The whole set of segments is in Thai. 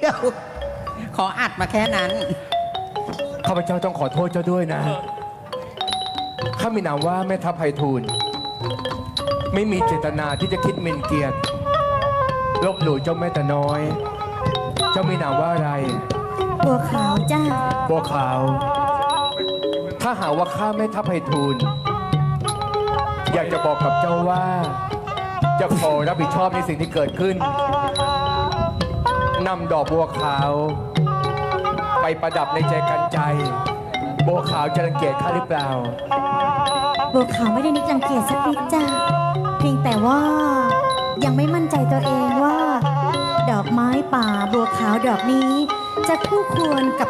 เดี๋ยวขออัดมาแค่นั้น ข้าพเจ้าต้องขอโทษเจ้าด้วยนะ ข้ามีนามว่าแม่ทัพไพฑูรย์ไม่มีเจตนาที่จะคิดหมินเกียรติลบหลู่เจ้าแม่แต่น้อย เจ้ามีนามว่าอะไร บัวขาวจ้าบัวขาว ถ้าหากว่าข้าแม่ทัพไพฑูรย์อยากจะบอกกับเจ้าว่า จะขอรับผิดชอบในสิ่งที่เกิดขึ้น นำดอกบัวขาว ไปประดับในใจกันใจ บัวขาวจะรังเกียจข้าหรือเปล่า บัวขาวไม่ได้นึกรังเกียจสักนิดจ้าเพียงแต่ว่ายังไม่มั่นใจตัวเองว่า ดอกไม้ป่าบัวขาวดอกนี้ จะคู่ควรกับ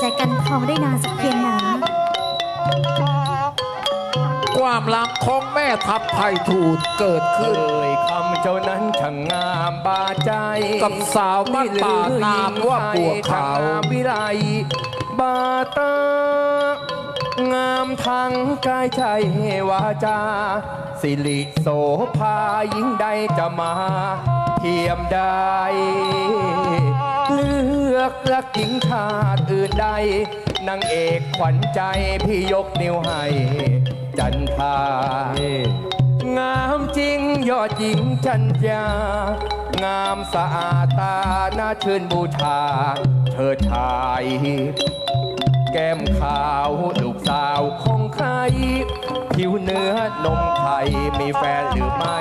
ใจกันทองได้นานสักเพียงไหน ความรักของแม่ทัพไพฑูรย์เกิดขึ้น เอ่ยคำเจ้านั้นช่างงามบาใจกับสาวบ้านป่านามว่าบัวขาวช่งงมวิไลบาตางามทั้งกายใจวาจา สิริโสภายิ่งใดจะมาเทียมได้ เลือกรักหญิงชาติอื่นใดนางเอกขวัญใจพี่ยกนิ้วให้ จันทางามจริงยอดหญิงจันยางามสะอาดตาน่าชื่นบูชา เธอชาย แก้มขาวลูกสาวของใคร ผิวเนื้อนมไข่มีแฟนหรือไม่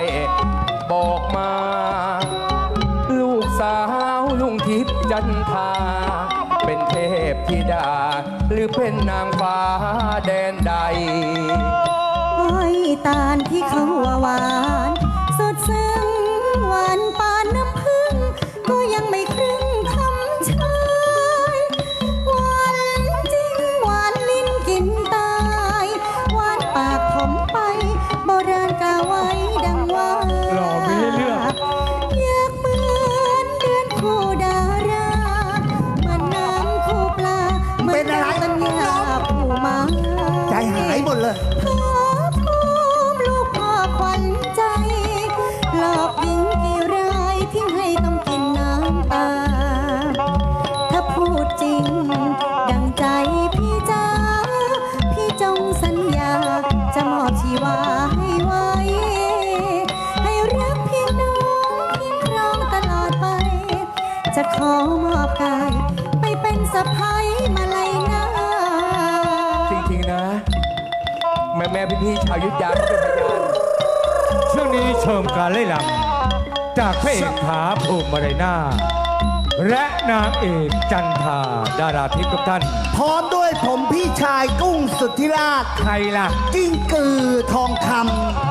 บอกมา ลูกสาวลุงทิพย์จันทา พธิดา หรือเป็นนางฟ้าแดนใด อ้อยตาลที่เขาว่าหวาน สดซึ้ง จะขอมอบกาย ไปเป็นสะพ้ายมาลัยนาจริงๆนะ แม่แม่พี่พี่ๆชาวยุทธยาก็เป็นพยานช่วงนี้ชมการเล่นลำจากพระเอกขาภูมิมารนาและนางเอกจันทาดาราทิพย์ทุกท่าน พร้อมด้วยผมพี่ชายกุ้งสุทธิราชใครล่ะ กิ้งกือทองคไ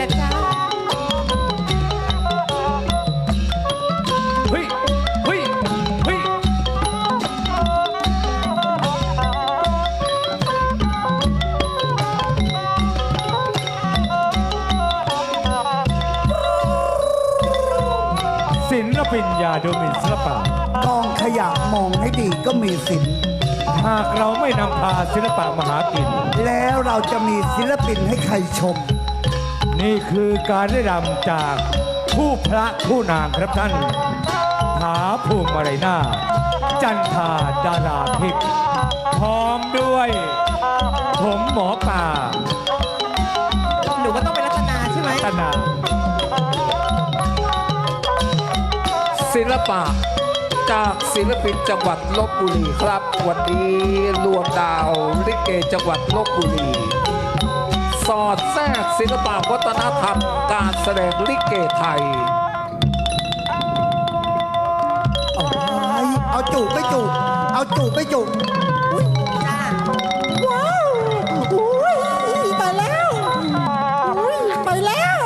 ล่ะจ๊ะเฮ้ยเฮ้ยเฮ้ยศิลปินยาดูหมิ่นศิลปะำกองขยะมองให้ดีก็มีสินหากเราไม่นำพาศิลปะมหากิน แล้วเราจะมีศิลปินให้ใครชม นี่คือการได้รำจากผู้พระผู้นางครับท่านถาภูมิมาไรนาจันทาดาราทิพย์พร้อมด้วยผมหมอป่าหนูก็ต้องเป็นรัตนาใช่ไหมตนาศิลปะจากศิลปินจังหวัดลบบุรีครับ วันนี้รวมดาวลิเกจังหวัดลบบุรี สอดแทรกศิลปะวัฒนธรรมการแสดงลิเกไทย เอาไว้เอาจูบไม่จูบเอาจูบไม่จูบจ้าว้าวอุ้ยไปแล้วอุ้ยไปแล้ว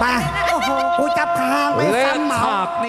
ไปโอ้โหกูจับทางไปและซ้ำเหมา ฉากนี้